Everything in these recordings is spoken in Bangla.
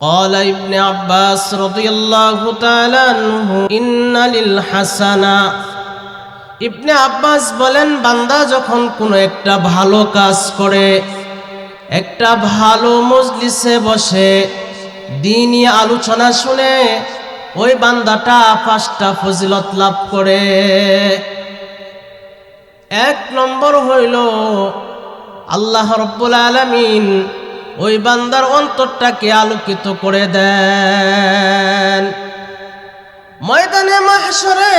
قال ابن عباس رضي الله تعالى عنه إن للحسنة ইবনে আব্বাস বলেন বান্দা যখন কোনো একটা ভালো কাজ করে একটা ভালো মজলিসে বসে দিনই আলোচনা শুনে ওই বান্দাটা পাঁচটা ফজিলত লাভ করে এক নম্বর হইল আল্লাহ রব্বুল আলমিন ওই বান্দার অন্তরটাকে আলোকিত করে দেন। ময়দানে মাহসরে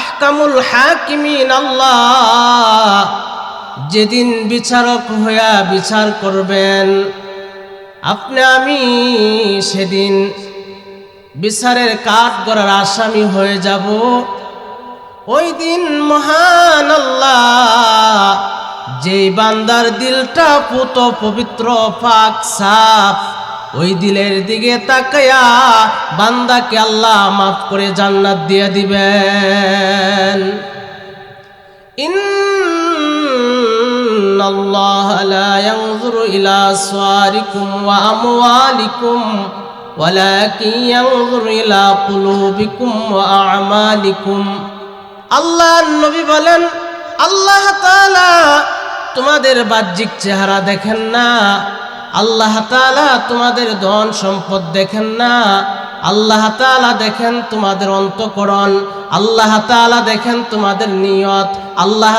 আহকামুল হাকিমিন আল্লাহ যেদিন বিচারক হইয়া বিচার করবেন, আপনি আমি সেদিন বিচারের কাঠ গড়ার আসামি হয়ে যাব। ওই দিন মহান আল্লাহ যেই বান্দার দিলটা পুত পবিত্র পাক সাফ ওই দিলের দিকে তাকায়া বান্দাকে আল্লাহ মাফ করে জান্নাত দিয়ে দিবেন إن الله لا ينظر إلى صوركم وأموالكم ولكن ينظر إلى قلوبكم وأعمالكم আল্লাহ নবী বলেন আল্লাহ তোমাদের বাহ্যিক চেহারা দেখেন না। আল্লাহ তোমাদের ধন সম্পদ দেখেন না। আল্লাহ দেখেন তোমাদের অন্তকরণ। আল্লাহ দেখেন তোমাদের নিয়ত। আল্লাহ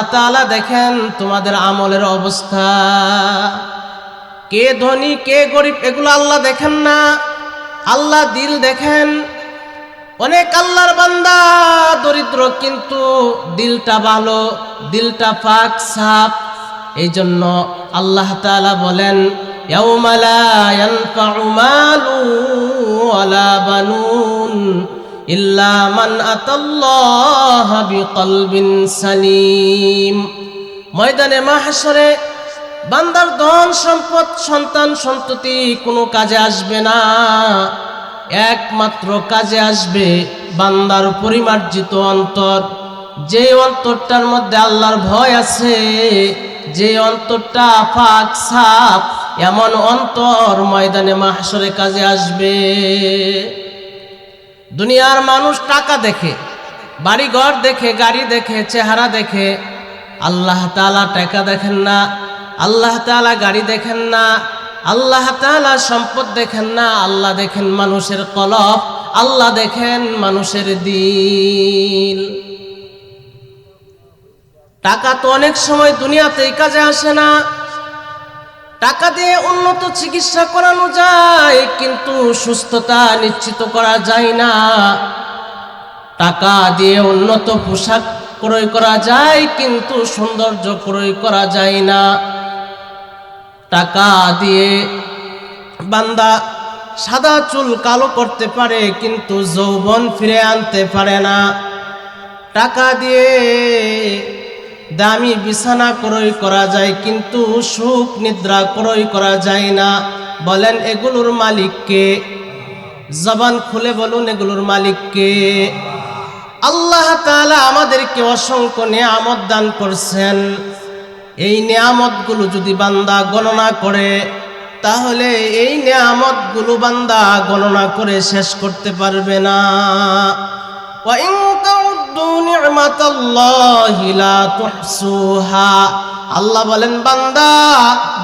দেখেন তোমাদের আমলের অবস্থা। কে ধনী, কে গরিব, এগুলো আল্লাহ দেখেন না। আল্লাহ দিল দেখেন। অনেক আল্লাহর বান্দা, দরিদ্র, কিন্তু দিলটা ভালো, দিলটা পাক সাপ এই জন্য আল্লাহ তালা বলেন ময়দানে মাহাসরে বান্দার ধন সম্পদ, সন্তান সন্ততি কোনো কাজে আসবে না। একমাত্র কাজে আসবে বান্দার পরিমার্জিত অন্তর। যে অন্তরটার মধ্যে আল্লাহর ভয় আছে, যে অন্তরটা ফাঁক সাপ এমন অন্তর ময়দানে মাহসরে কাজে আসবে। দুনিয়ার মানুষ টাকা দেখে বাড়ি ঘর দেখে, গাড়ি দেখে, চেহারা দেখে, আল্লাহ তালা টাকা দেখেন না, আল্লাহ তালা গাড়ি দেখেন না আল্লাহ তালা সম্পদ দেখেন না, আল্লাহ দেখেন মানুষের কলব, আল্লাহ দেখেন মানুষের দিল। টাকা তো অনেক সময় দুনিয়াতে এই কাজে আসে না। টাকা দিয়ে উন্নত চিকিৎসা করানো যায়, কিন্তু সুস্থতা নিশ্চিত করা যায় না। টাকা দিয়ে উন্নত পোশাক ক্রয় করা যায়, কিন্তু সৌন্দর্য ক্রয় করা যায় না। টাকা দিয়ে বান্দা সাদা চুল কালো করতে পারে, কিন্তু যৌবন ফিরে আনতে পারে না। টাকা দিয়ে দামি বিছানা ক্রয় করা যায়, কিন্তু সুখ নিদ্রা ক্রয় করা যায় না। বলেন, এগুলোর মালিককে জবান খুলে বলুন, এগুলোর মালিককে আল্লাহ তাআলা আমাদেরকে অসংখ্য নিয়ামত দান করছেন। এই নিয়ামতগুলো যদি বান্দা গণনা করে, তাহলে এই নিয়ামতগুলো বান্দা গণনা করে শেষ করতে পারবে না। আল্লাহ বলেন, বান্দা,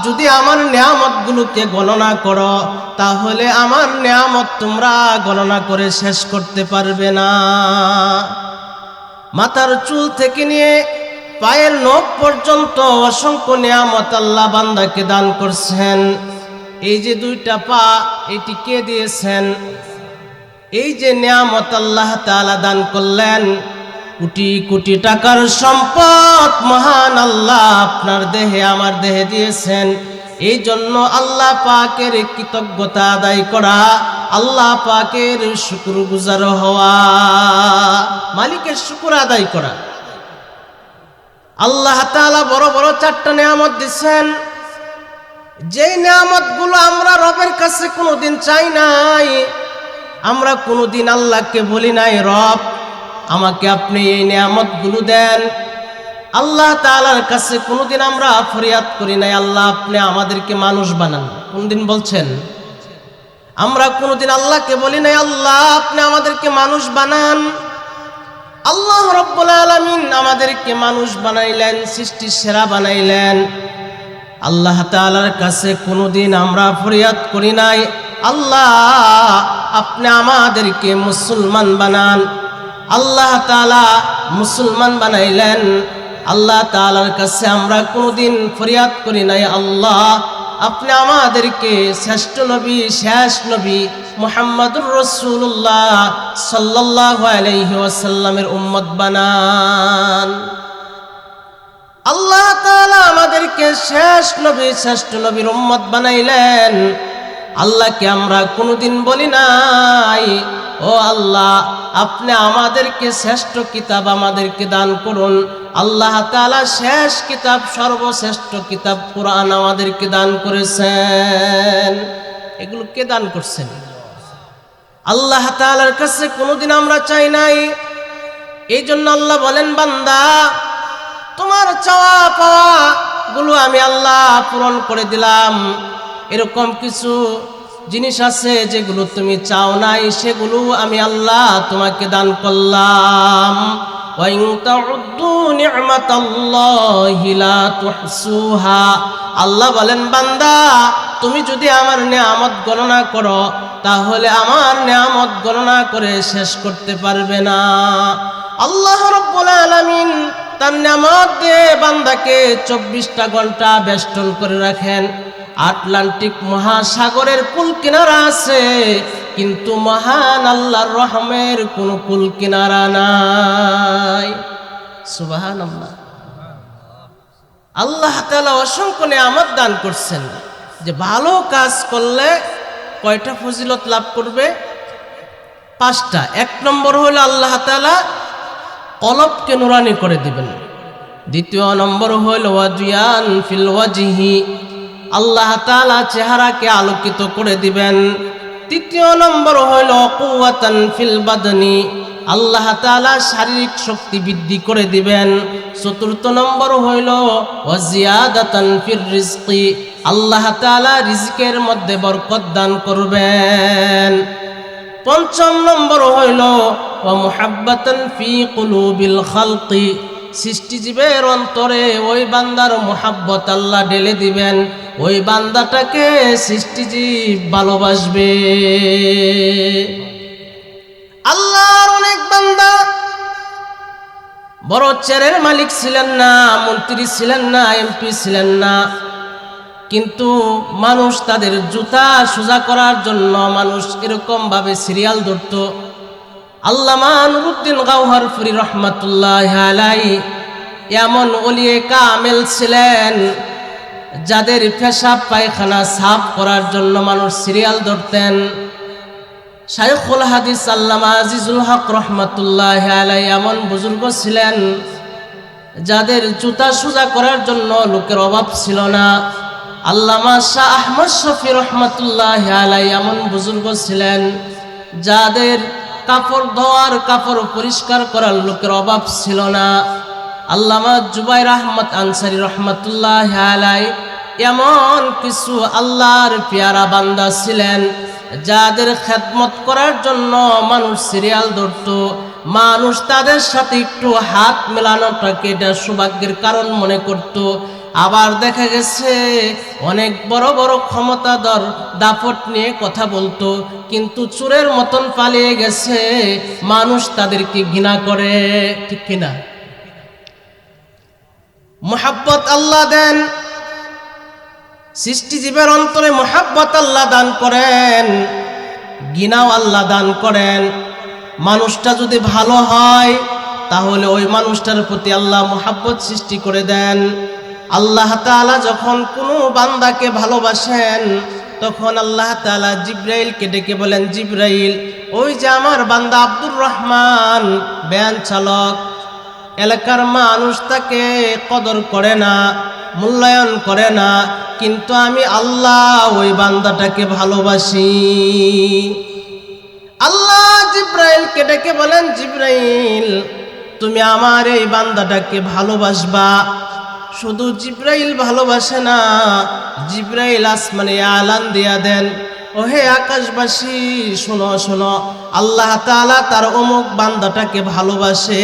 যদি আমার নিয়ামতগুলোকে গণনা করো, তাহলে আমার নিয়ামত তোমরা গণনা করে শেষ করতে পারবে না। মাথার চুল থেকে নিয়ে পায়ের নখ পর্যন্ত অসংখ্য নিয়ামত আল্লাহ বান্দাকে দান করছেন। এই যে দুইটা পা, এটি কে দিয়েছেন? এই যে নিয়ামত আল্লাহ তাআলা দান করলেন, কোটি কোটি টাকার সম্পদ মহান আল্লাহ আপনার দেহে, আমার দেহে দিয়েছেন। এই জন্য আল্লাহ পাকের কৃতজ্ঞতা আদায় করা, আল্লাহ পাকের শুকুর গুজার হওয়া, মালিকের শুকুর আদায় করা। আল্লাহ তাআলা বড় বড় চারটা নিয়ামত দিচ্ছেন যেই নিয়ামতগুলো আমরা রবের কাছে কোনোদিন চাই নাই, আমরা কোনোদিন আল্লাহকে বলি নাই, রব, আমাকে আপনি এই নিয়ামতগুলো দেন। আল্লাহ তাআলার কাছে কোনোদিন আমরা ফরিয়াদ করি নাই, আল্লাহ, আপনি আমাদেরকে মানুষ বানান। কোনদিন বলছেন? আমরা কোনোদিন আল্লাহকে বলি নাই, আল্লাহ, আপনি আমাদেরকে মানুষ বানান। আল্লাহ রব্বুল আলমিন আমাদেরকে মানুষ বানাইলেন, সৃষ্টি সেরা বানাইলেন। আল্লাহ তালার কাছে কোনোদিন আমরা ফরিয়াদ করি নাই। আল্লাহ, আপনি আমাদেরকে মুসলমান বানান। আল্লাহ তালা মুসলমান বানাইলেন। আল্লাহ তালার কাছে আমরা কোনোদিন ফরিয়াদ করি নাই। আল্লাহ আপনি আমাদেরকে শ্রেষ্ঠ নবী, শেষ নবী মোহাম্মদুর রসুল্লাহ সাল্লাহ আলহি উম্মত বানান। আল্লাহ আমাদেরকে শেষ নবী, শ্রেষ্ঠ নবীর উম্মত বানাইলেন। আল্লাহকে আমরা কোনোদিন বলি নাই, ও আল্লাহ, আপনি আমাদেরকে শ্রেষ্ঠ কিতাব আমাদেরকে দান করুন আল্লাহ তাআলা শেষ কিতাব, সর্বশ্রেষ্ঠ কিতাব কোরআন আমাদেরকে দান করেছেন। এগুলো কে দান করছেন। আল্লাহ তাআলার কাছে কোনোদিন আমরা চাই নাই। এই জন্য আল্লাহ বলেন, বান্দা, তোমার চাওয়া পাওয়া গুলো আমি আল্লাহ পূরণ করে দিলাম। এরকম কিছু জিনিস আছে যেগুলো তুমি চাও নাই, সেগুলো আমি আল্লাহ তোমাকে দান করলাম। আল্লাহ বলেন, বান্দা, তুমি যদি আমার নিয়ামত গণনা করো, তাহলে আমার নিয়ামত গণনা করে শেষ করতে পারবে না। আল্লাহ রব্বুল আলামিন তার নামত দিয়ে বান্দাকে চব্বিশটা ঘণ্টা বেষ্টন করে রাখেন। আটলান্টিক মহাসাগরের কুল কিনারা আছে, কিন্তু মহান আল্লাহর রহমের কোনো কুল কিনারা নাই। সুবাহান আল্লাহ আল্লাহ তালা অসংখ্য নিয়ামত দান করছেন যে ভালো কাজ করলে কয়টা ফজিলত লাভ করবে? পাঁচটা। এক নম্বর হলো আল্লাহ তালা কলবকে নুরানি করে দিবেন। দ্বিতীয় নম্বর হইল ওয়াজিয়ান ফিল ওয়াজিহি। আল্লাহ তাআলা চেহারাকে আলোকিত করে দিবেন। তৃতীয় নম্বর হইল কুওয়াতান ফিল বাদনি। আল্লাহ তাআলা শারীরিক শক্তি বৃদ্ধি করে দিবেন। চতুর্থ নম্বর হইল ওয়াজিয়াদাতান ফির রিজকি। আল্লাহ তাআলা রিজকের মধ্যে বরকত দান করবেন। পঞ্চম নম্বর হইল মোহাব্বাতন খালকি সৃষ্টিজীবের অন্তরে ওই বান্দার মোহাব্বত আল্লাহ ঢেলে দিবেন। ওই বান্দাটাকে সৃষ্টিজীব ভালোবাসবে। আল্লাহর অনেক বান্দা বড় চেরের মালিক ছিলেন না, মন্ত্রী ছিলেন না, এমপি ছিলেন না। কিন্তু মানুষ তাদের জুতা সোজা করার জন্য মানুষ এরকম ভাবে সিরিয়াল ধরত। আল্লামা নুরুদ্দিন গাউহার ফুরি রহমাতুল্লাহ এমন অলিয়ে কামেল ছিলেন যাদের পেশাব পায়খানা সাফ করার জন্য মানুষ সিরিয়াল ধরতেন। শাইখুল হাদিস আল্লামা আজিজুল হক রহমাতুল্লাহ আলাই এমন বুজুর্গ ছিলেন যাদের জুতা সোজা করার জন্য লোকের অভাব ছিল না। আল্লামা শাহ আহমদ শফি রহমতুল্লাহ আলাই এমন বুজুর্গ ছিলেন যাদের কাপড় ধোয়ার কাপড় পরিষ্কার করার লোকের অভাব ছিল না। আল্লামা জুবাইর আহমদ আনসারি রহমতুল্লাহ আলাই এমন কিছু আল্লাহর পেয়ারা বান্দা ছিলেন যাদের খেদমত করার জন্য মানুষ সিরিয়াল ধরত। মানুষ তাদের সাথে একটু হাত মেলানোটাকে এটা সৌভাগ্যের কারণ মনে করত। আবার দেখা গেছে, অনেক বড় বড় ক্ষমতাধর দাপট নিয়ে কথা বলতো, কিন্তু চোরের মতন পালিয়ে গেছে, মানুষ তাদেরকে ঘৃণা করে, ঠিক কিনা? মোহাব্বত আল্লাহ দেন, সৃষ্টিজীবের অন্তরে মোহাব্বত আল্লাহ দান করেন গিনাও আল্লাহ দান করেন। মানুষটা যদি ভালো হয়, তাহলে ওই মানুষটার প্রতি আল্লাহ মোহাব্বত সৃষ্টি করে দেন। আল্লাহ তাআলা যখন কোনো বান্দাকে ভালোবাসেন, তখন আল্লাহ তাআলা জিব্রাইলকে ডেকে বলেন, জিব্রাইল, ওই যে আমার বান্দা আব্দুর রহমান ব্যান চালক, এলাকার মানুষ তাকে কদর করে না, মূল্যায়ন করে না, কিন্তু আমি আল্লাহ ওই বান্দাটাকে ভালোবাসি। আল্লাহ জিব্রাইলকে ডেকে বলেন, জিব্রাইল, তুমি আমার এই বান্দাটাকে ভালোবাসবা শুধু জিব্রাইল ভালোবাসে না, জিব্রাইল আসমানে আলান দিয়া দেন। ওহে আকাশবাসী, শোনো শোনো, আল্লাহ তাআলা তার অমুক বান্দাটাকে ভালোবাসে,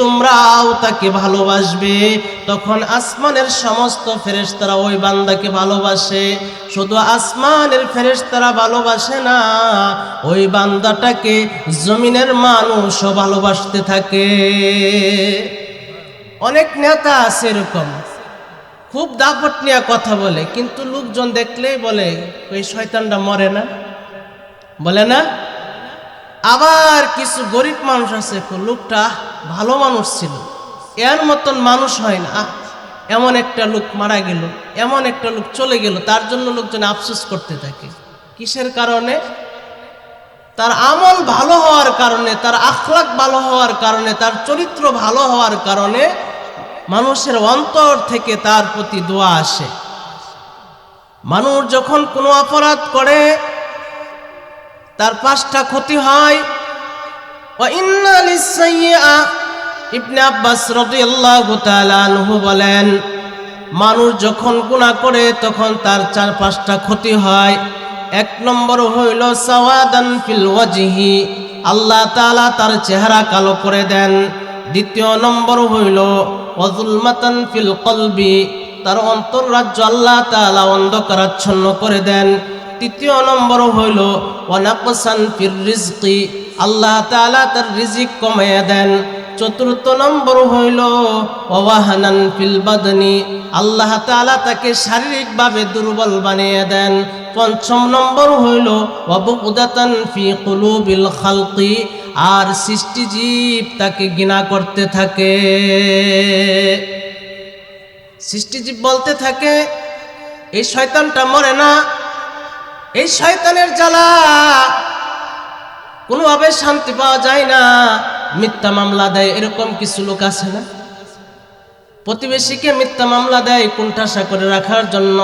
তোমরাও তাকে ভালোবাসবে। তখন আসমানের সমস্ত ফেরেশতারা ওই বান্দাকে ভালোবাসে। শুধু আসমানের ফেরেশতারা ভালোবাসে না, ওই বান্দাটাকে জমিনের মানুষও ভালোবাসতে থাকে। অনেক নেতা আছে এরকম। খুব দাপট নিয়ে কথা বলে, কিন্তু লোকজন দেখলেই বলে, ওই শয়তানটা মরে না? বলে না। আবার কিছু গরিব মানুষ আছে, লোকটা ভালো মানুষ ছিল। এর মতন মানুষ হয় না। এমন একটা লোক মারা গেল, এমন একটা লোক চলে গেল, তার জন্য লোকজন আফসোস করতে থাকে। কিসের কারণে? তার আমল ভালো হওয়ার কারণে, তার আখলাক ভালো হওয়ার কারণে, তার চরিত্র ভালো হওয়ার কারণে মানুষের অন্তর থেকে তার প্রতি দোয়া আসে। মানুষ যখন কোনো অপরাধ করে, তার পাঁচটা ক্ষতি হয়। বলেন, মানুষ যখন গুণা করে, তখন তার চার পাঁচটা ক্ষতি হয়। এক নম্বর হইল সাওয়াদান আল্লাহ তালা তার চেহারা কালো করে দেন। দ্বিতীয় নম্বর হইল ওয়াজুলমাতান ফিল কলবি, তার আল্লাহ তাআলা অন্ধকারাচ্ছন্ন করে দেন। তৃতীয় নম্বর হইল, ওয়ানাকসান ফির রিজকি, আল্লাহ তাআলা তার রিজিক কমাইয়া দেন। চতুর্থ নম্বর হইল ওয়াহানান ফিল বাদনি, আল্লাহ তাআলা তাকে শারীরিকভাবে দুর্বল বানিয়ে দেন। পঞ্চম নম্বর হইল ওয়াবুদাতান ফি কুলুবিল খালকি আর সৃষ্টিজীব তাকে ঘৃণা করতে থাকে। সৃষ্টিজীব বলতে থাকে, এই শয়তানটা মরে না। এই শয়তানের জ্বালা কোনোভাবে শান্তি পাওয়া যায় না। মিথ্যা মামলা দেয়, এরকম কিছু লোক আছে না? প্রতিবেশীকে মিথ্যা মামলা দেয় কুণ্ঠাসা করে রাখার জন্য।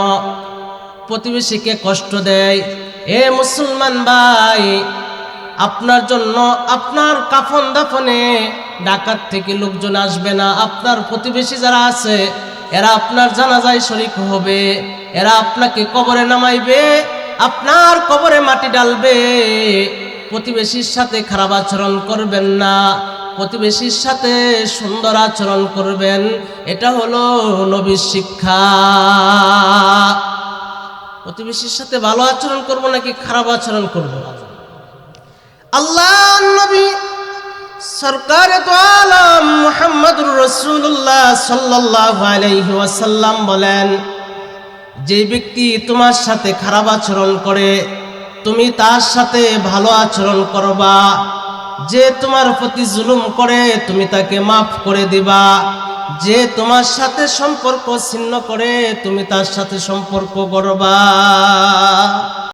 প্রতিবেশীকে কষ্ট দেয়, এ মুসলমান ভাই আপনার জন্য আপনার কাফন দাফনে ডাকাত থেকে লোকজন আসবে না। আপনার প্রতিবেশী যারা আছে, এরা আপনার জানাজায় শরিক হবে। এরা আপনাকে কবরে নামাইবে, আপনার কবরে মাটি ডালবে প্রতিবেশীর সাথে খারাপ আচরণ করবেন না। প্রতিবেশীর সাথে সুন্দর আচরণ করবেন। এটা হলো নবীর শিক্ষা। প্রতিবেশীর সাথে ভালো আচরণ করব নাকি খারাপ আচরণ করব? আল্লাহ নবী, সরকার মুহাম্মদুর রসুল্লাহ সাল্লাল্লাহু আলাইহি ওয়াসাল্লাম বলেন, যে ব্যক্তি তোমার সাথে খারাপ আচরণ করে, তুমি তার সাথে ভালো আচরণ করবা। যে তোমার প্রতি জুলুম করে, তুমি তাকে মাফ করে দিবা। যে তোমার সাথে সম্পর্ক ছিন্ন করে, তুমি তার সাথে সম্পর্ক করবা